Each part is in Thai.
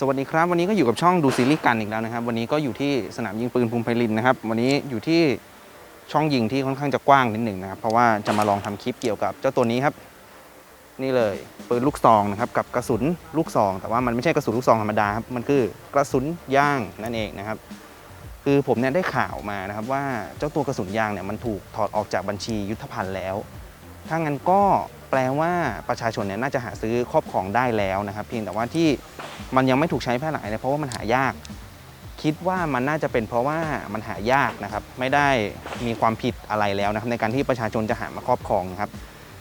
สวัสดีครับวันนี้ก็อยู่กับช่องดูซีรีส์กันอีกแล้วนะครับ วันนี้ก็อยู่ที่สนามยิงปืนภูมิไพลินนะครับ วันนี้อยู่ที่ช่องยิงที่ค่อนข้างจะกว้างนิดหนึ่งนะครับ เพราะว่าจะมาลองทำคลิปเกี่ยวกับเจ้าตัวนี้ครับ นี่เลยปืนลูกซองนะครับกับกระสุนลูกซอง แต่ว่ามันไม่ใช่กระสุนลูกซองธรรมดาครับมันคือกระสุนยางนั่นเองนะครับ คือผมเนี่ยได้ข่าวมานะครับว่าเจ้าตัวกระสุนยางเนี่ยมันถูกถอดออกจากบัญชียุทธภัณฑ์แล้ว ถ้างั้นก็แปลว่าประชาชนเนี่ยน่าจะหาซื้อครอบครองได้แล้วนะครับ เพียงแต่ว่าที่ มันยังไม่ถูกใช้แพร่หลายเนี่ยเพราะว่ามันหายาก คิดว่ามันน่าจะเป็นเพราะว่ามันหายากนะครับ ไม่ได้มีความผิดอะไรแล้วนะครับ ในการที่ประชาชนจะหามาครอบครองนะครับ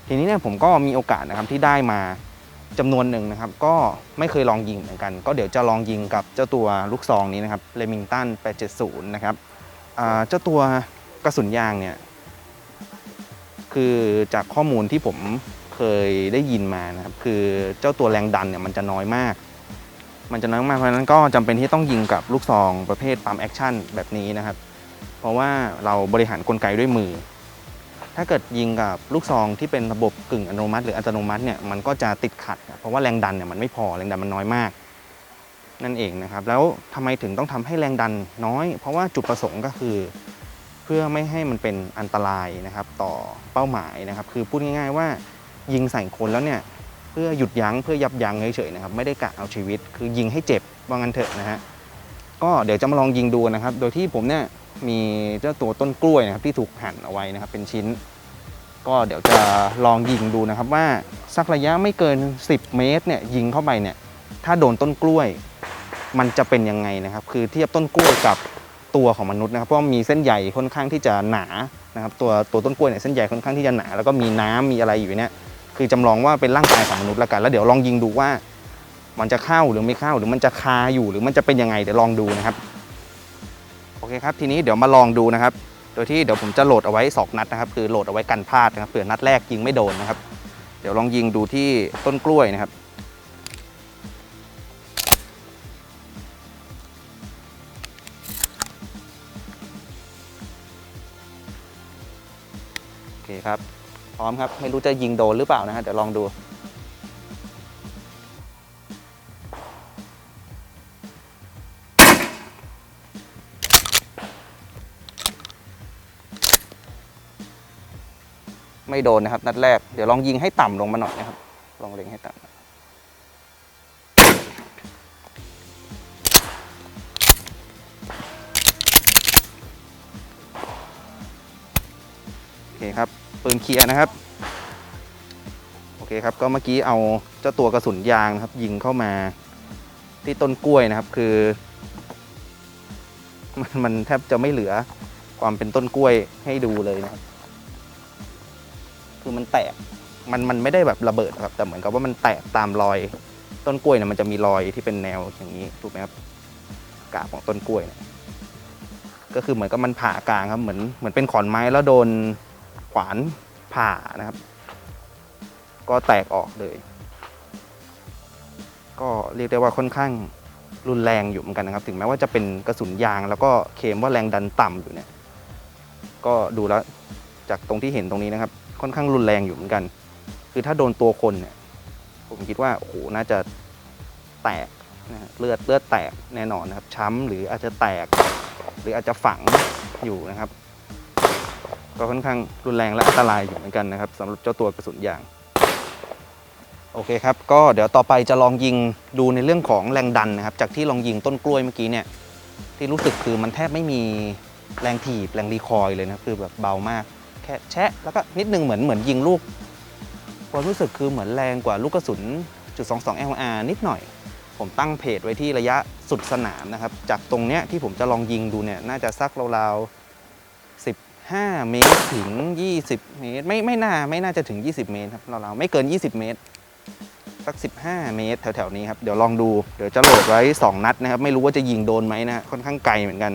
ทีนี้เนี่ยผมก็มีโอกาสนะครับที่ได้มาจำนวนหนึ่งนะครับ ก็ไม่เคยลองยิงเหมือนกัน ก็เดี๋ยวจะลองยิงกับเจ้าตัวลูกซองนี้นะครับเลมิงตัน870 นะครับเจ้าตัวกระสุนยางเนี่ยคือจากข้อมูลที่ผมเคยได้ยินมานะครับ คือเจ้าตัวแรงดันเนี่ยมันจะน้อยมาก มันจะน้อยมากเพราะฉะนั้นก็จำเป็นที่ต้องยิงกับลูกซองประเภทปั๊มแอคชั่นแบบนี้นะครับ เพราะว่าเราบริหารกลไกด้วยมือ ถ้าเกิดยิงกับลูกซองที่เป็นระบบกึ่งอัตโนมัติหรืออัตโนมัติเนี่ยมันก็จะติดขัด เพราะว่าแรงดันเนี่ยมันไม่พอแรงดันมันน้อยมาก นั่นเองนะครับ แล้วทำไมถึงต้องทำให้แรงดันน้อย เพราะว่าจุดประสงค์ก็คือ เพื่อไม่ให้มันเป็นอันตรายนะครับต่อเป้าหมายนะครับ คือพูดง่าย ๆว่ายิงใส่คนแล้วเนี่ย เพื่อหยุดยั้งเพื่อยับยั้งเฉยๆนะครับไม่ได้กะเอาชีวิต คือยิงให้เจ็บว่างั้นเถอะนะฮะก็เดี๋ยวจะมาลองยิงดูนะครับ โดยที่ผมเนี่ยมีเจ้าตัวต้นกล้วยนะครับที่ถูกหั่นเอาไว้นะครับเป็นชิ้น ก็เดี๋ยวจะลองยิงดูนะครับว่าสักระยะไม่เกิน 10 เมตรเนี่ยยิงเข้าไปเนี่ยถ้าโดนต้นกล้วย มันจะเป็นยังไงนะครับ คือเทียบต้นกล้วยกับตัวของมนุษย์นะครับเพราะว่ามีเส้นใยค่อนข้างที่จะหนานะครับตัวตัวต้นกล้วยเนี่ยเส้นใยค่อนข้างที่จะหนา แล้วก็มีน้ำมีอะไรอยู่เนี่ย คือจำลองว่าเป็นร่างกายของมนุษย์ละกัน แล้วเดี๋ยวลองยิงดูว่า มันจะเข้าหรือไม่เข้า หรือมันจะคาอยู่หรือมันจะเป็นยังไงเดี๋ยวลองดูนะครับ โอเคครับ ทีนี้เดี๋ยวมาลองดูนะครับ โดยที่เดี๋ยวผมจะโหลดเอาไว้สองนัดนะครับ คือโหลดเอาไว้กันพลาดนะครับเผื่อนัดแรกยิงไม่โดนนะครับ เดี๋ยวลองยิงดูที่ต้นกล้วยนะครับโอเคครับ พร้อมครับ ไม่รู้จะยิงโดนหรือเปล่านะฮะเดี๋ยวลองดูไม่โดนนะครับ นัดแรกเดี๋ยวลองยิงให้ต่ำลงมาหน่อยนะครับ ลองเล็งให้ต่ำโอเคครับ ปืนเคลียร์นะครับ โอเคครับ ก็เมื่อกี้เอาเจ้าตัวกระสุนยางนะครับ ยิงเข้ามาที่ต้นกล้วยนะครับ คือ มันมันแทบจะไม่เหลือความเป็นต้นกล้วยให้ดูเลยนะครับ คือมันแตก มันมันไม่ได้แบบระเบิดครับ แต่เหมือนกับว่ามันแตกตามรอย ต้นกล้วยเนี่ยมันจะมีรอยที่เป็นแนวอย่างนี้ถูกไหมครับ กาบของต้นกล้วยเนี่ยก็คือเหมือนกับมันผ่ากลางครับ เหมือนเหมือนเป็นขอนไม้แล้วโดน ขวานผ่านะครับ ก็แตกออกเลย ก็เรียกได้ว่าค่อนข้างรุนแรงอยู่เหมือนกันนะครับ ถึงแม้ว่าจะเป็นกระสุนยาง แล้วก็เคมว่าแรงดันต่ำอยู่เนี่ย ก็ดูแล้วจากตรงที่เห็นตรงนี้นะครับ ค่อนข้างรุนแรงอยู่เหมือนกัน คือถ้าโดนตัวคนเนี่ย ผมคิดว่าโอ้โหน่าจะแตกนะฮะเลือดเลือดแตกแน่นอนนะครับ ช้ำหรืออาจจะแตก หรืออาจจะฝังอยู่นะครับ ก็ค่อนข้างรุนแรงและอันตรายอยู่เหมือนกันนะครับสำหรับเจ้าตัวกระสุนยางโอเคครับก็เดี๋ยวต่อไปจะลองยิงดูในเรื่องของแรงดันนะครับ จากที่ลองยิงต้นกล้วยเมื่อกี้เนี่ยที่รู้สึกคือมันแทบไม่มีแรงถีบแรงรีคอยเลยนะคือแบบเบามาก แค่แชะแล้วก็นิดนึงเหมือนเหมือนยิงลูกความรู้สึกคือเหมือนแรงกว่าลูกกระสุนจุด22 LR นิดหน่อย ผมตั้งเพจไว้ที่ระยะสุดสนามนะครับ จากตรงเนี้ยที่ผมจะลองยิงดูเนี่ยน่าจะสักราวๆ 5 เมตรถึง 20 เมตร ไม่ไม่น่าไม่น่าจะถึง 20 เมตรครับเราๆไม่เกิน 20 เมตร สัก 15 เมตรแถวๆนี้ครับ เดี๋ยวลองดูเดี๋ยวจะโหลดไว้ 2 นัดนะครับ ไม่รู้ว่าจะยิงโดนไหมนะค่อนข้างไกลเหมือนกัน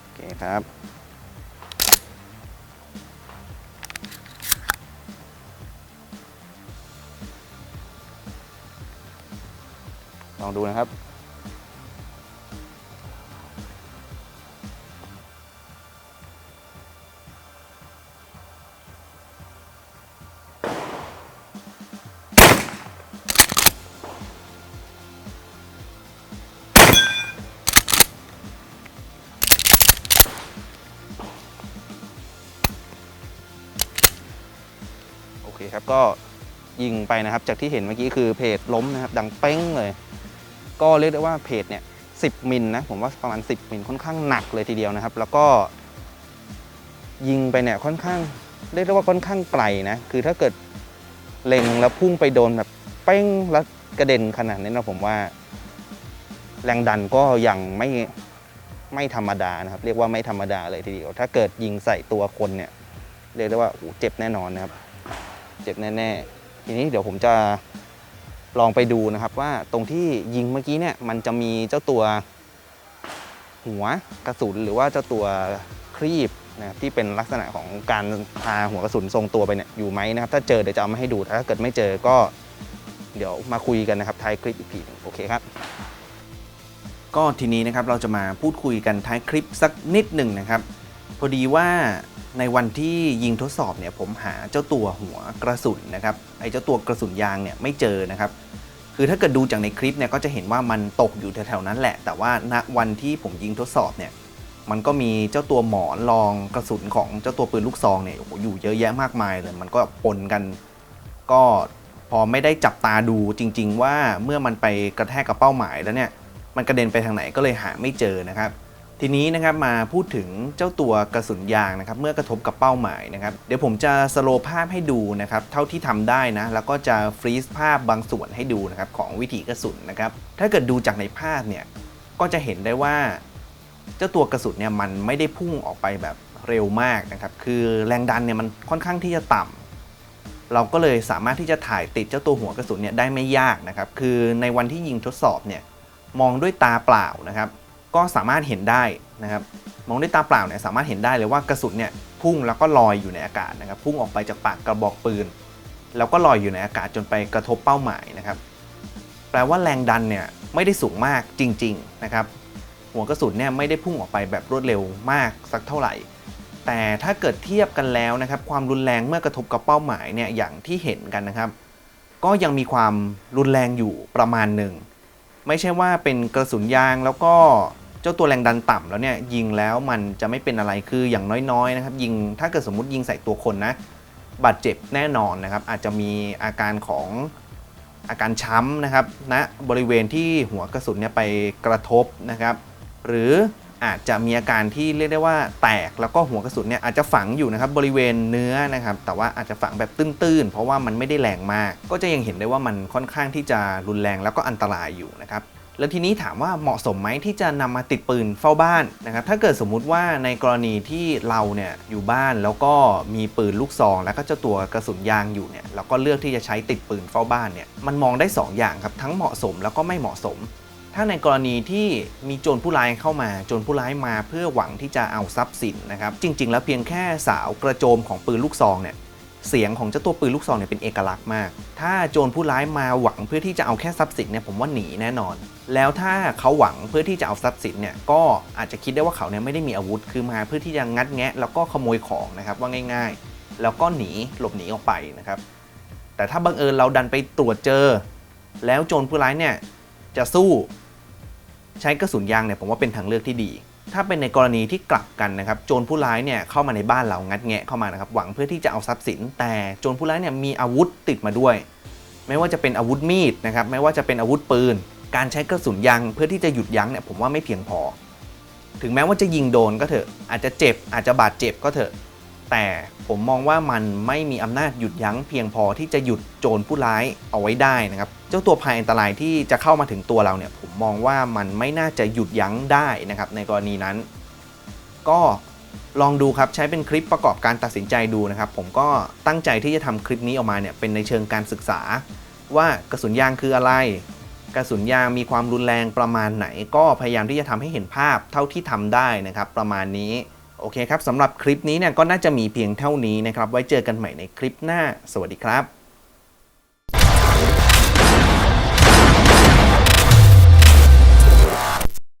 โอเคครับลองดูนะครับ เคครับก็ยิงไปนะครับ จากที่เห็นเมื่อกี้คือเพจล้มนะครับ ดังเป้งเลย ก็เรียกได้ว่าเพจเนี่ย10มิลนะผมว่าประมาณ 10 มิลค่อนข้างหนักเลยทีเดียวนะครับ แล้วก็ ยิงไปเนี่ยค่อนข้างเรียกได้ว่าค่อนข้างไกลนะคือถ้าเกิดเล็งแล้วพุ่งไปโดนแบบเป้งแล้วกระเด็นขนาดนี้นะผมว่า แรงดันก็ยังไม่ไม่ธรรมดานะครับ เรียกว่าไม่ธรรมดาเลยทีเดียว ถ้าเกิดยิงใส่ตัวคนเนี่ยเรียกได้ว่าโอ้เจ็บแน่นอนนะครับ เจ็บแน่ๆ ทีนี้เดี๋ยวผมจะลองไปดูนะครับว่าตรงที่ยิงเมื่อกี้เนี่ยมันจะมีเจ้าตัวหัวกระสุนหรือว่าเจ้าตัวครีบนะครับที่เป็นลักษณะของการพาหัวกระสุนทรงตัวไปเนี่ยอยู่ไหมนะครับ ถ้าเจอเดี๋ยวจะเอามาให้ดูถ้าเกิดไม่เจอก็เดี๋ยวมาคุยกันนะครับท้ายคลิปอีกทีหนึ่งโอเคครับ ก็ทีนี้นะครับเราจะมาพูดคุยกันท้ายคลิปสักนิดหนึ่งนะครับ พอดีว่า ในวันที่ยิงทดสอบเนี่ยผมหาเจ้าตัวหัวกระสุนนะครับไอ้เจ้าตัวกระสุนยางเนี่ยไม่เจอนะครับคือถ้าเกิดดูจากในคลิปเนี่ยก็จะเห็นว่ามันตกอยู่แถวๆนั้นแหละ แต่ว่าณวันที่ผมยิงทดสอบเนี่ยมันก็มีเจ้าตัวหมอนรองกระสุนของเจ้าตัวปืนลูกซองเนี่ยโอ้โหอยู่เยอะแยะมากมายเลยมันก็ปนกัน ก็พอไม่ได้จับตาดูจริง ๆ ว่าเมื่อมันไปกระแทกกับเป้าหมายแล้วเนี่ยมันกระเด็นไปทางไหนก็เลยหาไม่เจอนะครับ ทีนี้นะครับมาพูดถึงเจ้าตัวกระสุนยางนะครับเมื่อกระทบกับเป้าหมายนะครับเดี๋ยวผมจะสโลว์ภาพให้ดูนะครับเท่าที่ทำได้นะแล้วก็จะฟรีซภาพบางส่วนให้ดูนะครับของวิถีกระสุนนะครับถ้าเกิดดูจากในภาพเนี่ยก็จะเห็นได้ว่า เจ้าตัวกระสุนเนี่ยมันไม่ได้พุ่งออกไปแบบเร็วมากนะครับคือแรงดันเนี่ยมันค่อนข้างที่จะต่ำเราก็เลยสามารถที่จะถ่ายติดเจ้าตัวหัวกระสุนเนี่ยได้ไม่ยากนะครับคือในวันที่ยิงทดสอบเนี่ยมองด้วยตาเปล่านะครับ ก็สามารถเห็นได้นะครับมองด้วยตาเปล่าเนี่ยสามารถเห็นได้เลยว่ากระสุนเนี่ยพุ่งแล้วก็ลอยอยู่ในอากาศนะครับ พุ่งออกไปจากปากกระบอกปืน แล้วก็ลอยอยู่ในอากาศจนไปกระทบเป้าหมายนะครับ แปลว่าแรงดันเนี่ยไม่ได้สูงมากจริง ๆนะครับ หัวกระสุนเนี่ยไม่ได้พุ่งออกไปแบบรวดเร็วมากสักเท่าไหร่ แต่ถ้าเกิดเทียบกันแล้วนะครับ ความรุนแรงเมื่อกระทบกับเป้าหมายเนี่ยอย่างที่เห็นกันนะครับ ก็ยังมีความรุนแรงอยู่ประมาณหนึ่งไม่ใช่ว่าเป็นกระสุนยางแล้วก็ เจ้าตัวแรงดันต่ำแล้วเนี่ยยิงแล้วมันจะไม่เป็นอะไรคืออย่างน้อยๆนะครับยิงถ้าเกิดสมมติยิงใส่ตัวคนนะบาดเจ็บแน่นอนนะครับ อาจจะมีอาการของอาการช้ำนะครับณนะบริเวณที่หัวกระสุนเนี่ยไปกระทบนะครับ หรืออาจจะมีอาการที่เรียกได้ว่าแตกแล้วก็หัวกระสุนเนี่ยอาจจะฝังอยู่นะครับบริเวณเนื้อนะครับ แต่ว่าอาจจะฝังแบบตื้นๆ เพราะว่ามันไม่ได้แรงมาก ก็จะยังเห็นได้ว่ามันค่อนข้างที่จะรุนแรงแล้วก็อันตรายอยู่นะครับ แล้วทีนี้ถามว่าเหมาะสมไหมที่จะนำมาติดปืนเฝ้าบ้านนะครับถ้าเกิดสมมุติว่าในกรณีที่เราเนี่ยอยู่บ้านแล้วก็มีปืนลูกซอง แล้วก็เจ้าตัวกระสุนยางอยู่เนี่ยเราก็เลือกที่จะใช้ติดปืนเฝ้าบ้านเนี่ยมันมองได้สองอย่างครับทั้งเหมาะสมแล้วก็ไม่เหมาะสม ถ้าในกรณีที่มีโจรผู้ร้ายเข้ามาโจรผู้ร้ายมาเพื่อหวังที่จะเอาทรัพย์สินนะครับจริง ๆ แล้วเพียงแค่สาวกระโจมของปืนลูกซองเนี่ย เสียงของเจ้าตัวปืนลูกซองเนี่ยเป็นเอกลักษณ์มาก ถ้าโจรผู้ร้ายมาหวังเพื่อที่จะเอาแค่ทรัพย์สินเนี่ยผมว่าหนีแน่นอน แล้วถ้าเขาหวังเพื่อที่จะเอาทรัพย์สินเนี่ยก็อาจจะคิดได้ว่าเขาเนี่ยไม่ได้มีอาวุธคือมาเพื่อที่จะงัดแงะ แล้วก็ขโมยของนะครับว่าง่าย ๆ แล้วก็หนีหลบหนีออกไปนะครับ แต่ถ้าบังเอิญเราดันไปตรวจเจอ แล้วโจรผู้ร้ายเนี่ยจะสู้ ใช้กระสุนยางเนี่ยผมว่าเป็นทางเลือกที่ดี ถ้าเป็นในกรณีที่กลับกันนะครับโจรผู้ร้ายเนี่ยเข้ามาในบ้านเรางัดแงะเข้ามานะครับหวังเพื่อที่จะเอาทรัพย์สิน แต่โจรผู้ร้ายเนี่ยมีอาวุธติดมาด้วย ไม่ว่าจะเป็นอาวุธมีดนะครับไม่ว่าจะเป็นอาวุธปืน การใช้กระสุนยางเพื่อที่จะหยุดยั้งเนี่ยผมว่าไม่เพียงพอ ถึงแม้ว่าจะยิงโดนก็เถอะอาจจะเจ็บอาจจะบาดเจ็บก็เถอะ แต่ผมมองว่ามันไม่มีอำนาจหยุดยั้งเพียงพอที่จะหยุดโจรผู้ร้ายเอาไว้ได้นะครับเจ้าตัวภัยอันตรายที่จะเข้ามาถึงตัวเราเนี่ยผมมองว่ามันไม่น่าจะหยุดยั้งได้นะครับในกรณีนั้น ก็ลองดูครับใช้เป็นคลิปประกอบการตัดสินใจดูนะครับ ผมก็ตั้งใจที่จะทำคลิปนี้ออกมาเนี่ยเป็นในเชิงการศึกษา ว่ากระสุนยางคืออะไร กระสุนยางมีความรุนแรงประมาณไหน ก็พยายามที่จะทำให้เห็นภาพเท่าที่ทำได้นะครับ ประมาณนี้ โอเคครับสำหรับคลิปนี้เนี่ยก็น่าจะมีเพียงเท่านี้นะครับ ไว้เจอกันใหม่ในคลิปหน้า สวัสดีครับ